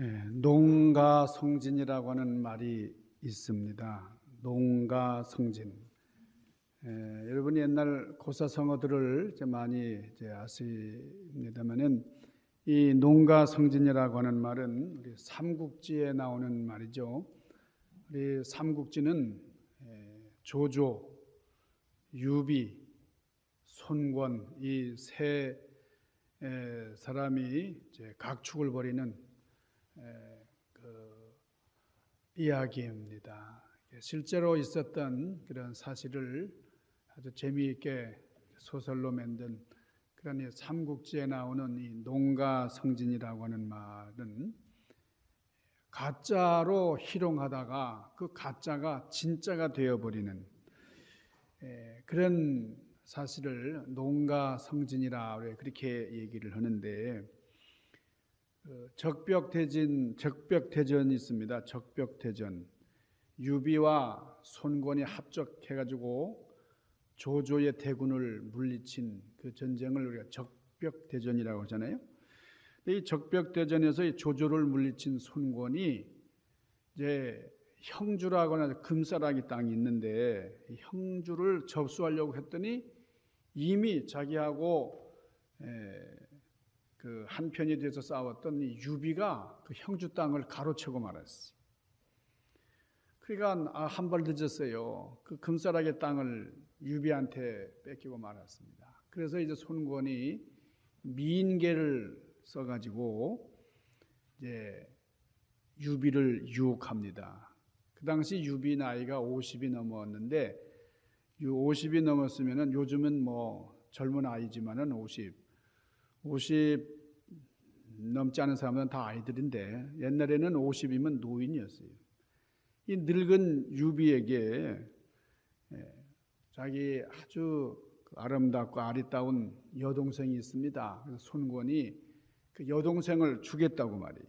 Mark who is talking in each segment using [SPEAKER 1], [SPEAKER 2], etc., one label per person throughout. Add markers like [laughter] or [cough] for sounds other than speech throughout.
[SPEAKER 1] 예, 농가 성진이라고 하는 말이 있습니다. 농가 성진. 예, 여러분이 옛날 고사 성어들을 이제 많이 이제 아십니다만은 이 농가 성진이라고 하는 말은 우리 삼국지에 나오는 말이죠. 우리 삼국지는 예, 조조, 유비, 손권 이 세 사람이 이제 각축을 벌이는 그 이야기입니다. 실제로 있었던 그런 사실을 아주 재미있게 소설로 만든 이 삼국지에 나오는 이 농가 성진이라고 하는 말은 가짜로 희롱하다가 그 가짜가 진짜가 되어버리는 그런 사실을 농가 성진이라 그렇게 얘기를 하는데 그 적벽대진 적벽대전이 있습니다. 적벽대전 유비와 손권이 합작해가지고 조조의 대군을 물리친 그 전쟁을 우리가 적벽대전이라고 하잖아요. 이 적벽대전에서 이 조조를 물리친 손권이 이제 형주라고 하는 금사라기 땅이 있는데 형주를 접수하려고 했더니 이미 자기하고 그 한편이 돼서 싸웠던 이 유비가 그 형주 땅을 가로채고 말았어요. 그러니까 아, 한발 늦었어요. 그 금사락의 땅을 유비한테 뺏기고 말았습니다. 그래서 이제 손권이 민계를 써가지고 이제 유비를 유혹합니다. 그 당시 유비 나이가 50이 넘었는데 50이 넘었으면은 요즘은 뭐 젊은 아이지만은 50 50 넘지 않은 사람은 다 아이들인데 옛날에는 50이면 노인이었어요. 이 늙은 유비에게 예, 자기 아주 아름답고 아리따운 여동생이 있습니다. 그래서 손권이 그 여동생을 주겠다고 말이에요.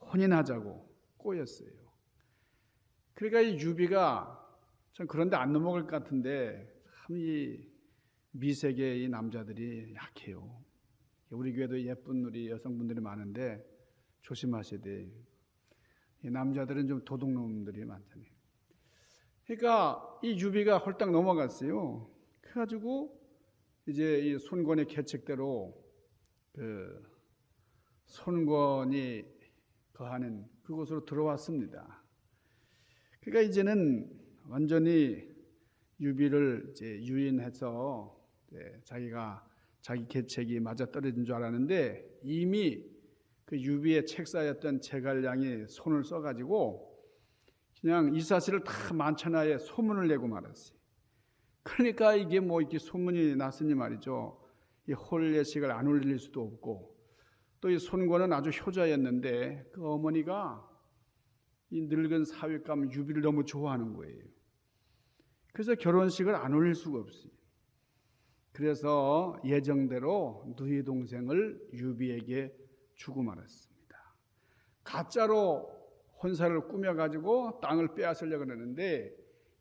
[SPEAKER 1] 혼인하자고 꼬였어요. 그러니까 이 유비가 참 그런데 안 넘어갈 것 같은데 참 이 미세계의 남자들이 약해요. 우리 교회도 예쁜 우리 여성분들이 많은데 조심하셔야 돼. 이 남자들은 좀 도둑놈들이 많잖아요. 그러니까 이 유비가 홀딱 넘어갔어요. 그래가지고 이제 이 손권의 계책대로 그 손권이 거하는 그곳으로 들어왔습니다. 그러니까 이제는 완전히 유비를 이제 유인해서 이제 자기가 자기 계책이 맞아 떨어진 줄 알았는데 이미 그 유비의 책사였던 제갈량이 손을 써가지고 그냥 이 사실을 다 만천하에 소문을 내고 말았어요. 그러니까 이게 뭐 이렇게 소문이 났으니 말이죠. 이 홀예식을 안 올릴 수도 없고 또 이 손권은 아주 효자였는데 그 어머니가 이 늙은 사윗감 유비를 너무 좋아하는 거예요. 그래서 결혼식을 안 올릴 수가 없어요. 그래서 예정대로 누이 동생을 유비에게 주고 말았습니다. 가짜로 혼사를 꾸며가지고 땅을 빼앗으려고 그러는데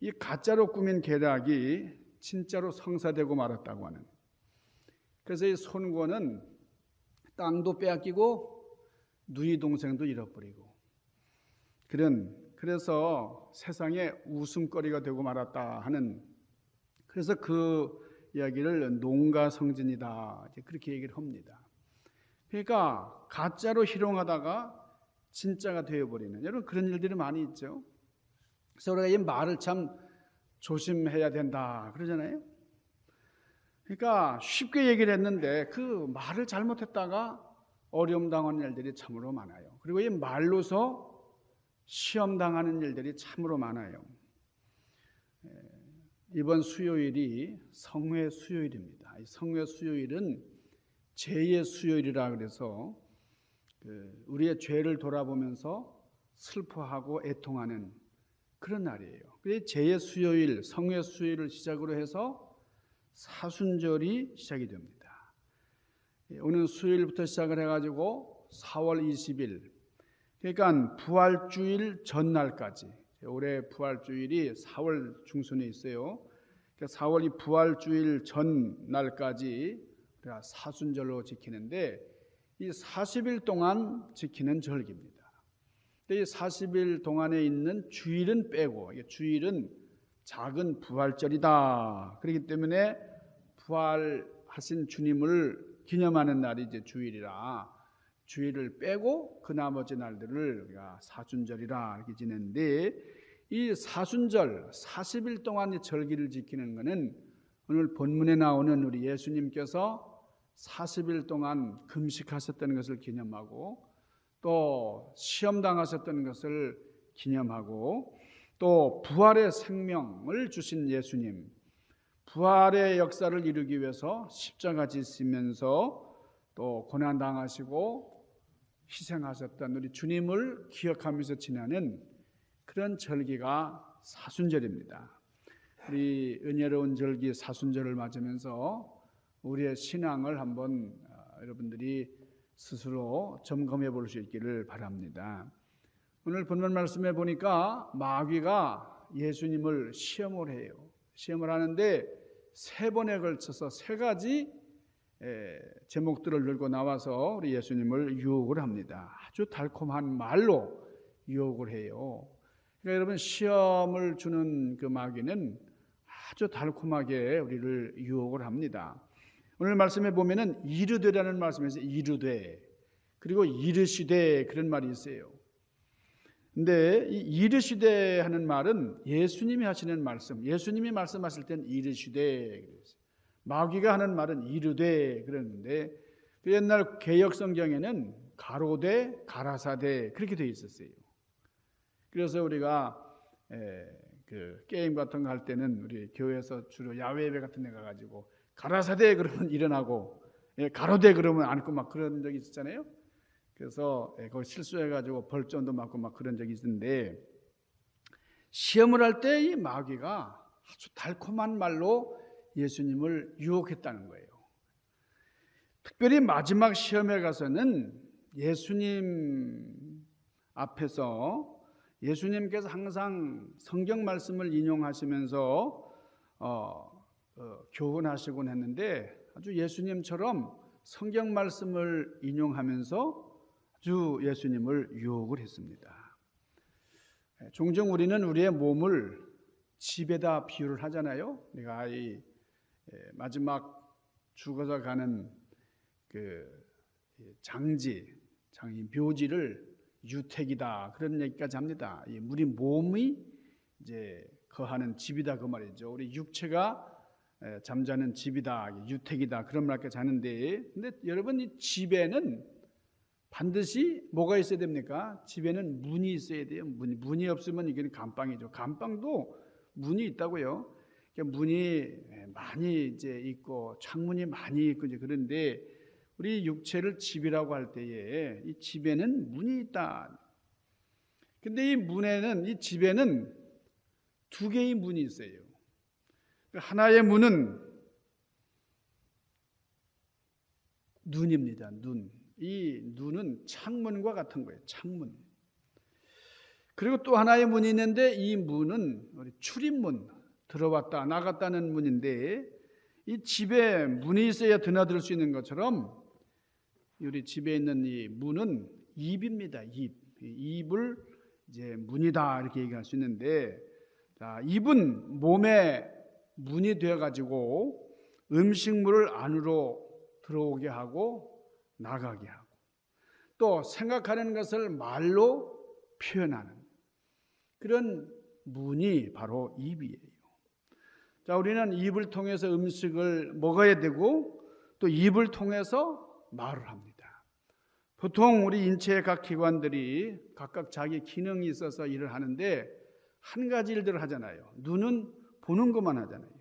[SPEAKER 1] 이 가짜로 꾸민 계략이 진짜로 성사되고 말았다고 하는. 그래서 이 손권은 땅도 빼앗기고 누이 동생도 잃어버리고 그런 그래서 세상에 웃음거리가 되고 말았다 하는 그래서 그 이야기를 농가 성진이다 그렇게 얘기를 합니다. 그러니까 가짜로 희롱하다가 진짜가 되어버리는 여러분 그런 일들이 많이 있죠. 그래서 우리가 이 말을 참 조심해야 된다 그러잖아요. 그러니까 쉽게 얘기를 했는데 그 말을 잘못했다가 어려움 당하는 일들이 참으로 많아요. 그리고 이 말로서 시험 당하는 일들이 참으로 많아요. 이번 수요일이 성회 수요일입니다. 성회 수요일은 죄의 수요일이라 그래서 그 우리의 죄를 돌아보면서 슬퍼하고 애통하는 그런 날이에요. 그래서 죄의 수요일, 성회 수요일을 시작으로 해서 사순절이 시작이 됩니다. 오늘 수요일부터 시작을 해가지고 4월 20일, 그러니까 부활주일 전날까지 올해 부활주일이 4월 중순에 있어요. 그러니까 4월 이 부활주일 전날까지 사순절로 지키는데 이 40일 동안 지키는 절기입니다. 이 40일 동안에 있는 주일은 빼고 주일은 작은 부활절이다. 그렇기 때문에 부활하신 주님을 기념하는 날이 이제 주일이라 주일을 빼고 그 나머지 날들을 우리가 사순절이라 이렇게 지내는데 이 사순절 40일 동안 이 절기를 지키는 것은 오늘 본문에 나오는 우리 예수님께서 40일 동안 금식하셨다는 것을 기념하고 또 시험 당하셨던 것을 기념하고 또 부활의 생명을 주신 예수님 부활의 역사를 이루기 위해서 십자가 지시면서 또 고난 당하시고 희생하셨던 우리 주님을 기억하면서 지나는 그런 절기가 사순절입니다. 우리 은혜로운 절기 사순절을 맞으면서 우리의 신앙을 한번 어, 여러분들이 스스로 점검해 볼 수 있기를 바랍니다. 오늘 본문 말씀에 보니까 마귀가 예수님을 시험을 해요. 시험을 하는데 세 번에 걸쳐서 세 가지 에, 제목들을 들고 나와서 우리 예수님을 유혹을 합니다. 아주 달콤한 말로 유혹을 해요. 그러니까 여러분 시험을 주는 그 마귀는 아주 달콤하게 우리를 유혹을 합니다. 오늘 말씀에 보면은 이르되라는 말씀에서 이르되 그리고 이르시되 그런 말이 있어요. 근데 이 이르시되 하는 말은 예수님이 하시는 말씀. 예수님이 말씀하실 땐 이르시되 그랬어요. 마귀가 하는 말은 이르되 그랬는데 그 옛날 개역 성경에는 가로되 가라사대 그렇게 돼 있었어요. 그래서 우리가 에, 그 게임 같은 거 할 때는 우리 교회에서 주로 야외 예배 같은 데 가가지고 가라사대 그러면 일어나고 예, 가로대 그러면 앉고 막 그런 적이 있었잖아요. 그래서 예, 그걸 실수해가지고 벌점도 맞고 막 그런 적이 있는데 시험을 할 때 이 마귀가 아주 달콤한 말로 예수님을 유혹했다는 거예요. 특별히 마지막 시험에 가서는 예수님 앞에서 예수님께서 항상 성경 말씀을 인용하시면서 어, 어, 교훈하시곤 했는데 아주 예수님처럼 성경 말씀을 인용하면서 아주 예수님을 유혹을 했습니다. 예, 종종 우리는 우리의 몸을 집에다 비유를 하잖아요. 내가 이 예, 마지막 죽어서 가는 그 장지, 장이 묘지를 유택이다 그런 얘기까지 합니다. 우리 몸이 이제 거하는 집이다 그 말이죠. 우리 육체가 잠자는 집이다, 유택이다 그런 말까지 하는데, 근데 여러분 이 집에는 반드시 뭐가 있어야 됩니까? 집에는 문이 있어야 돼요. 문이, 문이 없으면 이게 감방이죠. 감방도 문이 있다고요. 문이 많이 이제 있고 창문이 많이 있고 이제 그런데 우리 육체를 집이라고 할 때에 이 집에는 문이 있다. 근데 이 문에는 이 집에는 두 개의 문이 있어요. 하나의 문은 눈입니다. 눈. 이 눈은 창문과 같은 거예요. 창문. 그리고 또 하나의 문이 있는데 이 문은 우리 출입문, 들어왔다 나갔다는 문인데 이 집에 문이 있어야 드나들 수 있는 것처럼 우리 집에 있는 이 문은 입입니다. 입. 입을 이제 문이다 이렇게 얘기할 수 있는데 자, 입은 몸에 문이 되어 가지고 음식물을 안으로 들어오게 하고 나가게 하고 또 생각하는 것을 말로 표현하는 그런 문이 바로 입이에요. 자, 우리는 입을 통해서 음식을 먹어야 되고 또 입을 통해서 말을 합니다. 보통 우리 인체의 각 기관들이 각각 자기 기능이 있어서 일을 하는데 한 가지 일들을 하잖아요. 눈은 보는 것만 하잖아요.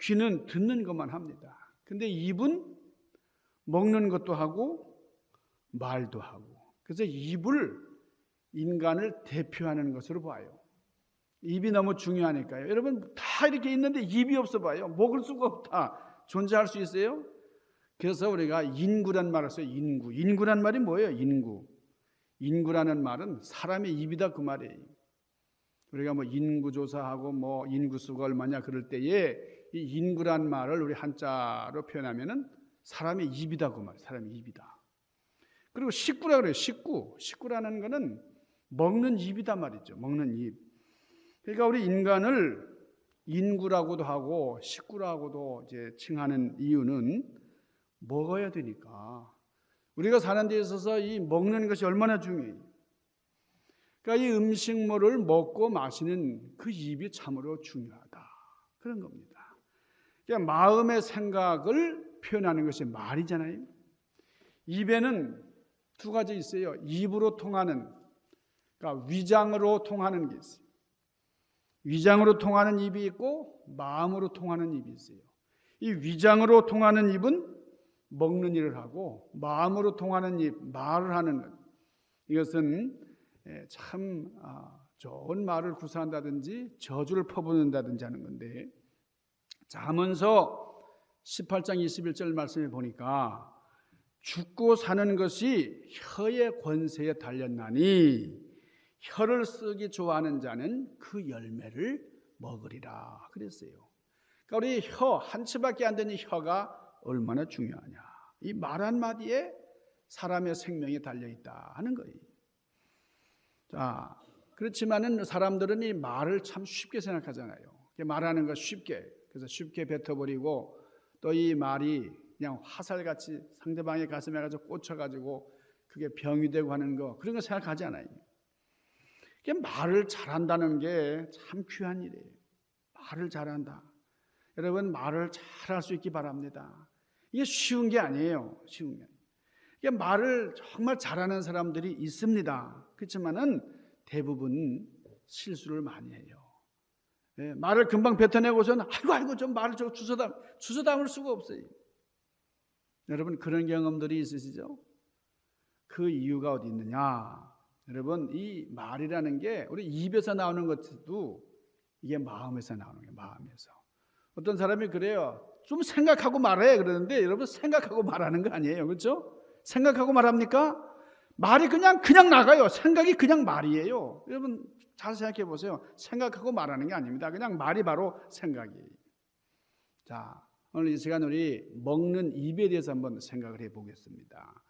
[SPEAKER 1] 귀는 듣는 것만 합니다. 근데 입은 먹는 것도 하고 말도 하고. 그래서 입을 인간을 대표하는 것으로 봐요. 입이 너무 중요하니까요. 여러분 다 이렇게 있는데 입이 없어 봐요. 먹을 수가 없다. 존재할 수 있어요? 그래서 우리가 인구란 말을 써요. 인구. 인구란 말이 뭐예요? 인구. 인구라는 말은 사람의 입이다 그 말이에요. 우리가 뭐 인구 조사하고 뭐 인구 수가 얼마냐 그럴 때에 이 인구란 말을 우리 한자로 표현하면은 사람의 입이다 그 말. 사람의 입이다. 그리고 식구라 그래요. 식구. 식구라는 거는 먹는 입이단 말이죠. 먹는 입. 그러니까 우리 인간을 인구라고도 하고 식구라고도 이제 칭하는 이유는 먹어야 되니까. 우리가 사는 데 있어서 이 먹는 것이 얼마나 중요해요. 그러니까 이 음식물을 먹고 마시는 그 입이 참으로 중요하다. 그런 겁니다. 그러니까 마음의 생각을 표현하는 것이 말이잖아요. 입에는 두 가지 있어요. 입으로 통하는, 그러니까 위장으로 통하는 게 있어요. 위장으로 통하는 입이 있고 마음으로 통하는 입이 있어요. 이 위장으로 통하는 입은 먹는 일을 하고 마음으로 통하는 입, 말을 하는 것. 이것은 예, 참 아, 좋은 말을 구사한다든지 저주를 퍼붓는다든지 하는 건데 자문서 18장 21절 말씀에 보니까 죽고 사는 것이 혀의 권세에 달렸나니 혀를 쓰기 좋아하는 자는 그 열매를 먹으리라 그랬어요. 그러니까 우리 혀 한 치밖에 안 되는 혀가 얼마나 중요하냐. 이 말 한마디에 사람의 생명이 달려 있다 하는 거예요. 자, 그렇지만은 사람들은 이 말을 참 쉽게 생각하잖아요. 말하는 거 쉽게. 그래서 쉽게 뱉어버리고 또 이 말이 그냥 화살같이 상대방의 가슴에 가서 꽂혀가지고 그게 병이 되고 하는 거 그런 거 생각하지 않아요. 말을 잘한다는 게 참 귀한 일이에요. 말을 잘한다. 여러분 말을 잘할 수 있기 바랍니다. 이게 쉬운 게 아니에요. 쉬운 게. 이게 말을 정말 잘하는 사람들이 있습니다. 그렇지만은 대부분 실수를 많이 해요. 예, 말을 금방 뱉어내고서는 아이고 아이고 좀 말을 좀 주워 담 주워 담을 수가 없어요. 여러분 그런 경험들이 있으시죠? 그 이유가 어디 있느냐? 여러분 이 말이라는 게 우리 입에서 나오는 것도 이게 마음에서 나오는 게 마음에서. 어떤 사람이 그래요. 좀 생각하고 말해 그러는데 여러분 생각하고 말하는 거 아니에요. 그렇죠? 생각하고 말합니까? 말이 그냥 그냥 나가요. 생각이 그냥 말이에요. 여러분 잘 생각해 보세요. 생각하고 말하는 게 아닙니다. 그냥 말이 바로 생각이에요. 자, 오늘 이 시간 우리 먹는 입에 대해서 한번 생각을 해 보겠습니다.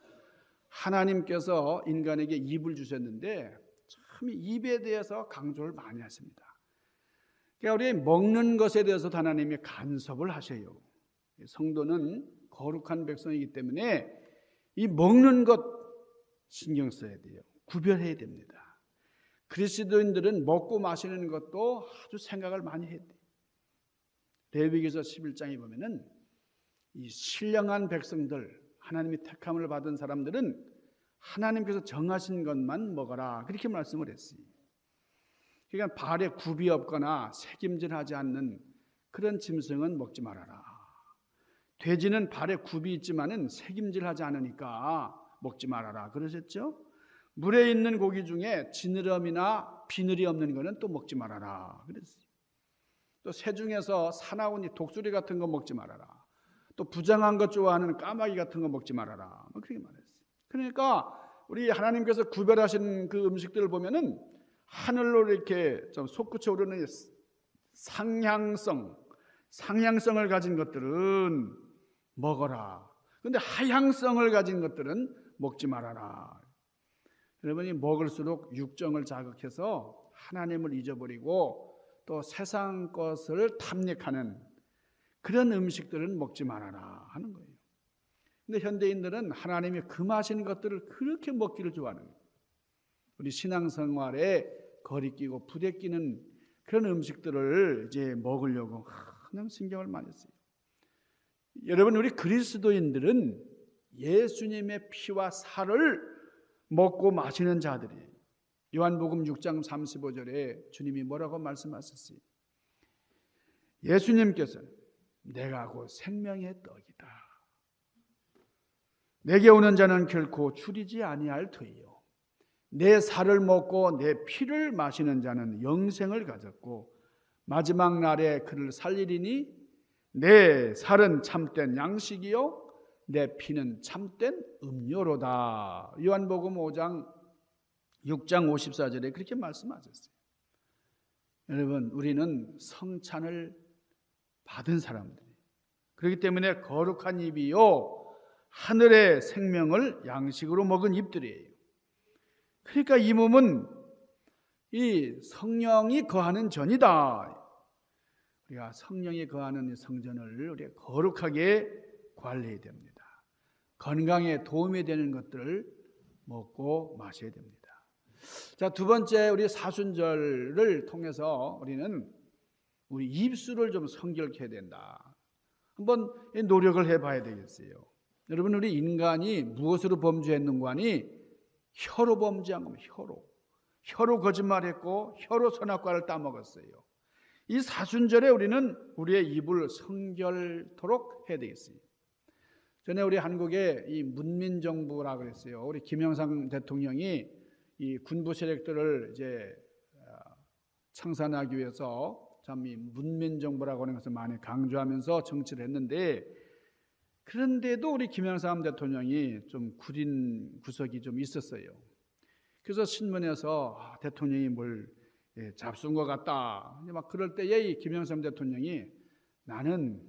[SPEAKER 1] 하나님께서 인간에게 입을 주셨는데 참 입에 대해서 강조를 많이 하십니다. 그러니까 우리 먹는 것에 대해서 하나님이 간섭을 하셔요. 성도는 거룩한 백성이기 때문에 이 먹는 것 신경 써야 돼요. 구별해야 됩니다. 그리스도인들은 먹고 마시는 것도 아주 생각을 많이 해야. 레위기서 11장에 보면은 이 신령한 백성들 하나님이 택함을 받은 사람들은 하나님께서 정하신 것만 먹어라. 그렇게 말씀을 했어요. 그러니까 발에 굽이 없거나 새김질하지 않는 그런 짐승은 먹지 말아라. 돼지는 발에 굽이 있지만은 새김질하지 않으니까 먹지 말아라. 그러셨죠? 물에 있는 고기 중에 지느러미나 비늘이 없는 거는 또 먹지 말아라. 그랬어요. 또 새 중에서 사나우니 독수리 같은 거 먹지 말아라. 또 부정한 것 좋아하는 까마귀 같은 거 먹지 말아라. 뭐 그렇게 말했어요. 그러니까 우리 하나님께서 구별하신 그 음식들을 보면은 하늘로 이렇게 좀 솟구쳐 오르는 상향성, 상향성을 가진 것들은 먹어라. 근데 하향성을 가진 것들은 먹지 말아라. 여러분이 먹을수록 육정을 자극해서 하나님을 잊어버리고 또 세상 것을 탐닉하는 그런 음식들은 먹지 말아라 하는 거예요. 근데 현대인들은 하나님이 금하신 것들을 그렇게 먹기를 좋아하는 거예요. 우리 신앙생활에 거리끼고 부대끼는 그런 음식들을 이제 먹으려고 그냥 신경을 많이 써요. 여러분 우리 그리스도인들은 예수님의 피와 살을 먹고 마시는 자들이에요. 요한복음 6장 35절에 주님이 뭐라고 말씀하셨어요? 예수님께서 내가 곧 생명의 떡이다. 내게 오는 자는 결코 줄이지 아니할 터이요. 내 살을 먹고 내 피를 마시는 자는 영생을 가졌고 마지막 날에 그를 살리리니 내 살은 참된 양식이요 내 피는 참된 음료로다. 요한복음 5장 6장 54절에 그렇게 말씀하셨어요. 여러분, 우리는 성찬을 받은 사람들이 그렇기 때문에 거룩한 입이요 하늘의 생명을 양식으로 먹은 입들이에요. 그러니까 이 몸은 이 성령이 거하는 전이다. 우리가 성령이 거하는 이 성전을 우리가 거룩하게 관리해야 됩니다. 건강에 도움이 되는 것들을 먹고 마셔야 됩니다. 자, 두 번째 우리 사순절을 통해서 우리는 우리 입술을 좀 성결케 된다. 한번 노력을 해봐야 되겠어요. 여러분 우리 인간이 무엇으로 범죄했는가 하니 혀로 범죄한 겁니다. 혀로. 혀로 거짓말했고 혀로 선악과를 따먹었어요. 이 사순절에 우리는 우리의 입을 성결토록 해야 되겠어요. 전에 우리 한국의 이 문민정부라 그랬어요. 우리 김영삼 대통령이 이 군부 세력들을 이제 아, 청산하기 위해서 참 이 문민정부라고 하는 것을 많이 강조하면서 정치를 했는데 그런데도 우리 김영삼 대통령이 좀 구린 구석이 좀 있었어요. 그래서 신문에서 아, 대통령이 뭘 예, 잡순 것 같다. 막 그럴 때에 이 김영삼 대통령이 나는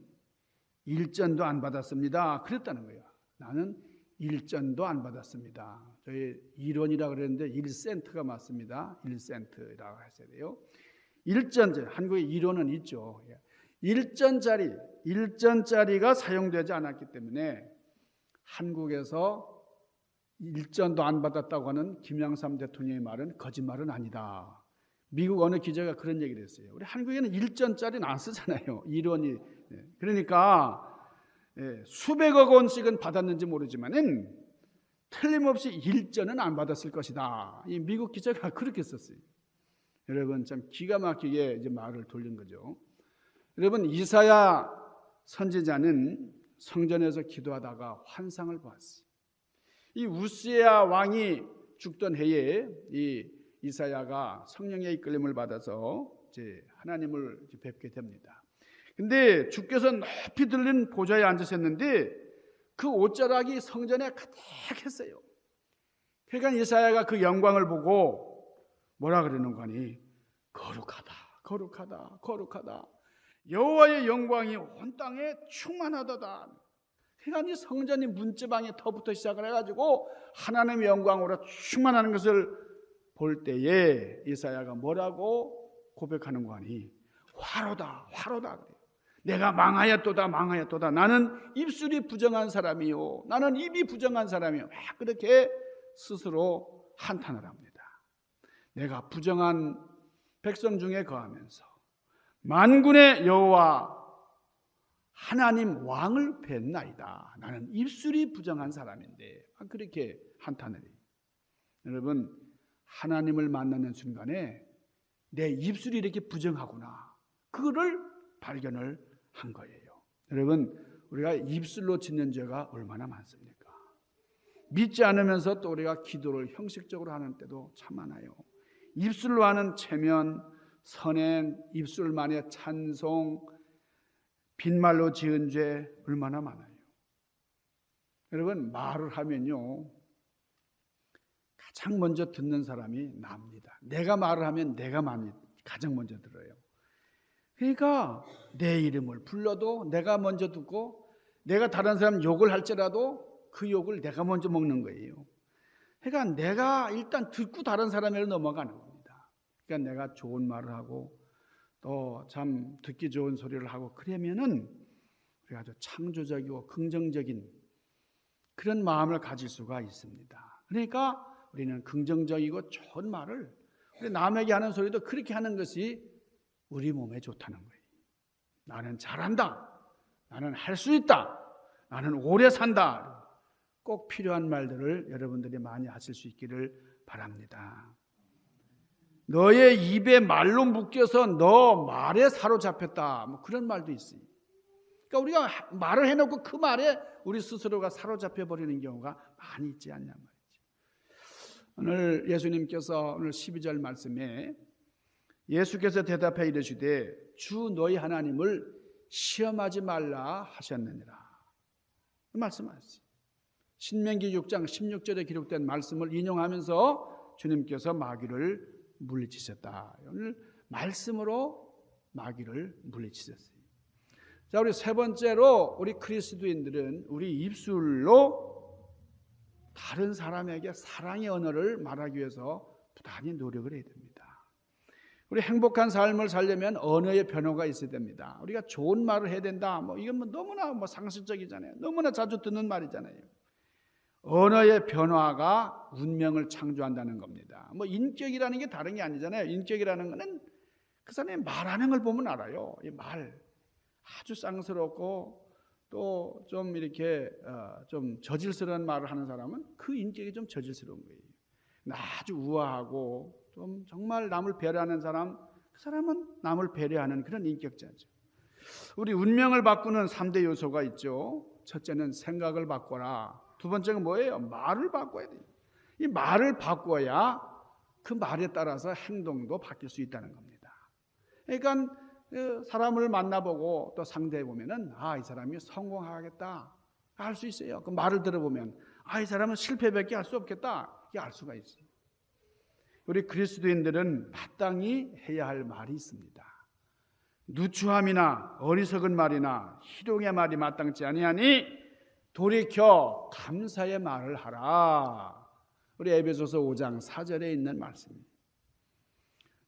[SPEAKER 1] 일전도 안 받았습니다. 그랬다는 거예요. 나는 일전도 안 받았습니다. 저희 1원이라 그랬는데 1센트가 맞습니다. 1센트라고 하셔야 돼요. 일전, 한국에 1원은 있죠. 1전짜리, 예. 1전짜리가 사용되지 않았기 때문에 한국에서 일전도 안 받았다고 하는 김영삼 대통령의 말은 거짓말은 아니다. 미국 어느 기자가 그런 얘기를 했어요. 우리 한국에는 일전짜리는 안 쓰잖아요. 1원이. 예. 그러니까 예, 수백억 원씩은 받았는지 모르지만은 틀림없이 일전은 안 받았을 것이다. 이 미국 기자가 [laughs] 그렇게 썼어요. 여러분 참 기가 막히게 이제 말을 돌린 거죠. 여러분 이사야 선지자는 성전에서 기도하다가 환상을 보았어요. 이 우스야 왕이 죽던 해에 이 이사야가 성령의 이끌림을 받아서 이제 하나님을 뵙게 됩니다. 근데 주께서 높이 들린 보좌에 앉으셨는데 그 옷자락이 성전에 가득했어요. 그러니까 이사야가 그 영광을 보고 뭐라 그러는 거니? 거룩하다, 거룩하다, 거룩하다. 여호와의 영광이 온 땅에 충만하다다. 그러니까 이 성전이 문지방에 터부터 시작을 해가지고 하나님의 영광으로 충만하는 것을 볼 때에 이사야가 뭐라고 고백하는 거니? 화로다, 화로다. 내가 망하였도다, 망하였도다. 나는 입술이 부정한 사람이요. 나는 입이 부정한 사람이요. 막 그렇게 스스로 한탄을 합니다. 내가 부정한 백성 중에 거하면서 만군의 여호와 하나님 왕을 뵀나이다. 나는 입술이 부정한 사람인데 그렇게 한탄을. 여러분 하나님을 만나는 순간에 내 입술이 이렇게 부정하구나. 그거를 발견을 한 거예요. 여러분 우리가 입술로 짓는 죄가 얼마나 많습니까? 믿지 않으면서 또 우리가 기도를 형식적으로 하는 때도 참 많아요. 입술로 하는 체면, 선행, 입술만의 찬송, 빈말로 지은 죄 얼마나 많아요. 여러분 말을 하면요 가장 먼저 듣는 사람이 납니다. 내가 말을 하면 내가 가장 먼저 들어요. 그러니까 내 이름을 불러도 내가 먼저 듣고 내가 다른 사람 욕을 할지라도 그 욕을 내가 먼저 먹는 거예요. 그러니까 내가 일단 듣고 다른 사람에게 넘어가는 겁니다. 그러니까 내가 좋은 말을 하고 또 참 듣기 좋은 소리를 하고 그러면은 우리가 아주 창조적이고 긍정적인 그런 마음을 가질 수가 있습니다. 그러니까 우리는 긍정적이고 좋은 말을 우리 남에게 하는 소리도 그렇게 하는 것이 우리 몸에 좋다는 거예요. 나는 잘한다. 나는 할 수 있다. 나는 오래 산다. 꼭 필요한 말들을 여러분들이 많이 하실 수 있기를 바랍니다. 너의 입에 말로 묶여서 너 말에 사로잡혔다. 뭐 그런 말도 있어요. 그러니까 우리가 말을 해놓고 그 말에 우리 스스로가 사로잡혀 버리는 경우가 많이 있지 않냐 말이죠. 오늘 예수님께서 오늘 12절 말씀에 예수께서 대답해 이르시되 주 너희 하나님을 시험하지 말라 하셨느니라. 말씀하셨어요. 신명기 6장 16절에 기록된 말씀을 인용하면서 주님께서 마귀를 물리치셨다. 오늘 말씀으로 마귀를 물리치셨어요. 자, 우리 세 번째로 우리 그리스도인들은 우리 입술로 다른 사람에게 사랑의 언어를 말하기 위해서 부단히 노력을 해야 됩니다. 우리 행복한 삶을 살려면 언어의 변화가 있어야 됩니다. 우리가 좋은 말을 해야 된다. 뭐 이건 뭐 너무나 뭐 상식적이잖아요. 너무나 자주 듣는 말이잖아요. 언어의 변화가 운명을 창조한다는 겁니다. 뭐 인격이라는 게 다른 게 아니잖아요. 인격이라는 거는 그 사람이 말하는 걸 보면 알아요. 이 말 아주 쌍스럽고 또 좀 이렇게 어, 좀 저질스러운 말을 하는 사람은 그 인격이 좀 저질스러운 거예요. 아주 우아하고 좀 정말 남을 배려하는 사람, 그 사람은 남을 배려하는 그런 인격자죠. 우리 운명을 바꾸는 3대 요소가 있죠. 첫째는 생각을 바꿔라. 두 번째는 뭐예요? 말을 바꿔야 돼요. 이 말을 바꿔야 그 말에 따라서 행동도 바뀔 수 있다는 겁니다. 그러니까 그 사람을 만나보고 또 상대해 보면은 아 이 사람이 성공하겠다 알 수 있어요. 그 말을 들어보면 아 이 사람은 실패밖에 할 수 없겠다 이게 알 수가 있어요. 우리 그리스도인들은 마땅히 해야 할 말이 있습니다. 누추함이나 어리석은 말이나 희롱의 말이 마땅치 아니하니 돌이켜 감사의 말을 하라. 우리 에베소서 5장 4절에 있는 말씀입니다.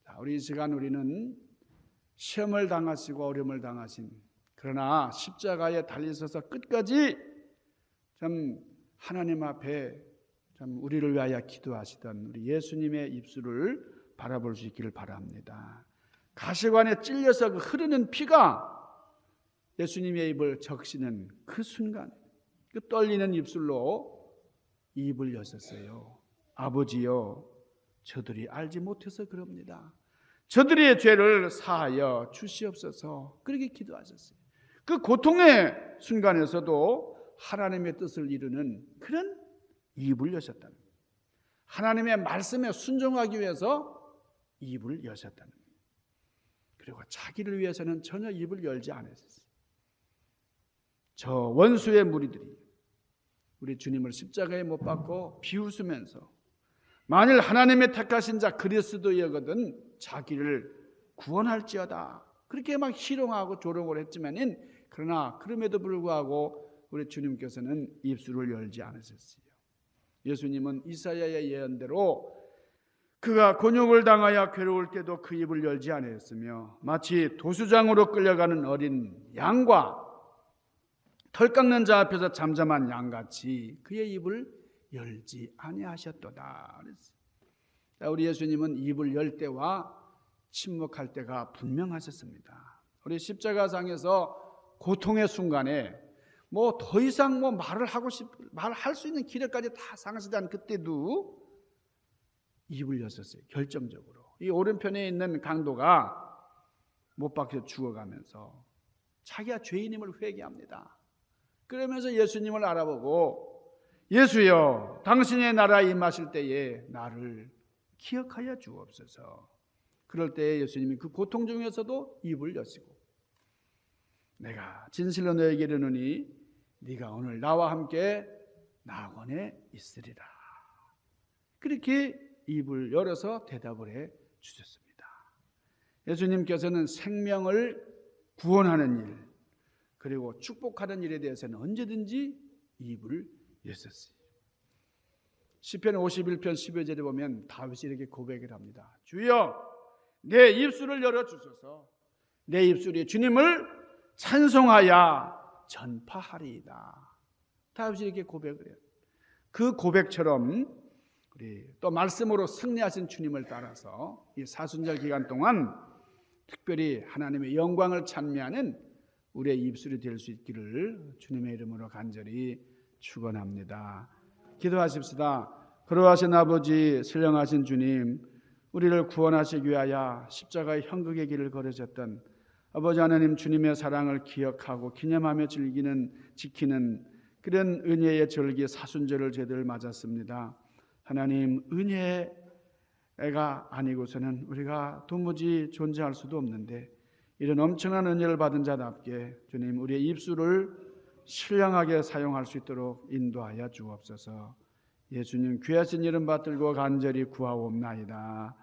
[SPEAKER 1] 자, 우리 이 시간 우리는 시험을 당하시고 어려움을 당하신 그러나 십자가에 달리셔서 끝까지 참 하나님 앞에 참 우리를 위하여 기도하시던 우리 예수님의 입술을 바라볼 수 있기를 바랍니다. 가시관에 찔려서 그 흐르는 피가 예수님의 입을 적시는 그 순간 그 떨리는 입술로 입을 여셨어요. 아버지여 저들이 알지 못해서 그럽니다. 저들의 죄를 사하여 주시옵소서 그렇게 기도하셨어요. 그 고통의 순간에서도 하나님의 뜻을 이루는 그런 입을 여셨다는 거예요. 하나님의 말씀에 순종하기 위해서 입을 여셨다는 거예요. 그리고 자기를 위해서는 전혀 입을 열지 않았어요. 저 원수의 무리들이 우리 주님을 십자가에 못 박고 비웃으면서 만일 하나님의 택하신 자 그리스도여거든 자기를 구원할지어다 그렇게 막 희롱하고 조롱을 했지만은 그러나 그럼에도 불구하고 우리 주님께서는 입술을 열지 않으셨어요. 예수님은 이사야의 예언대로 그가 곤욕을 당하여 괴로울 때도 그 입을 열지 않았으며 마치 도수장으로 끌려가는 어린 양과 털 깎는 자 앞에서 잠잠한 양같이 그의 입을 열지 아니하셨도다. 우리 예수님은 입을 열 때와 침묵할 때가 분명하셨습니다. 우리 십자가상에서 고통의 순간에 뭐 더 이상 뭐 말을 하고 싶 말할 수 있는 기력까지 다 상실한 그때도 입을 여셨어요. 결정적으로 이 오른편에 있는 강도가 못 박혀 죽어가면서 자기가 죄인임을 회개합니다. 그러면서 예수님을 알아보고 예수여 당신의 나라에 임하실 때에 나를 기억하여 주옵소서. 그럴 때 예수님이 그 고통 중에서도 입을 여시고 내가 진실로 너에게 이르노니 네가 오늘 나와 함께 낙원에 있으리라. 그렇게 입을 열어서 대답을 해 주셨습니다. 예수님께서는 생명을 구원하는 일 그리고 축복하는 일에 대해서는 언제든지 입을 여셨어요. 시편 51편 12절에 보면 다윗이 이렇게 고백을 합니다. 주여 내 입술을 열어 주소서. 내 입술이 주님을 찬송하여 전파하리이다. 다윗이 이렇게 고백을 해요. 그 고백처럼 우리 또 말씀으로 승리하신 주님을 따라서 이 사순절 기간 동안 특별히 하나님의 영광을 찬미하는 우리의 입술이 될 수 있기를 주님의 이름으로 간절히 축원합니다. 기도하십시다. 그러하신 아버지, 신령하신 주님, 우리를 구원하시기 위하여 십자가의 형극의 길을 걸으셨던 아버지 하나님 주님의 사랑을 기억하고 기념하며 즐기는 지키는 그런 은혜의 절기 사순절을 제대로 맞았습니다. 하나님 은혜가 아니고서는 우리가 도무지 존재할 수도 없는데 이런 엄청난 은혜를 받은 자답게 주님 우리의 입술을 신령하게 사용할 수 있도록 인도하여 주옵소서. 예수님 귀하신 이름 받들고 간절히 구하옵나이다.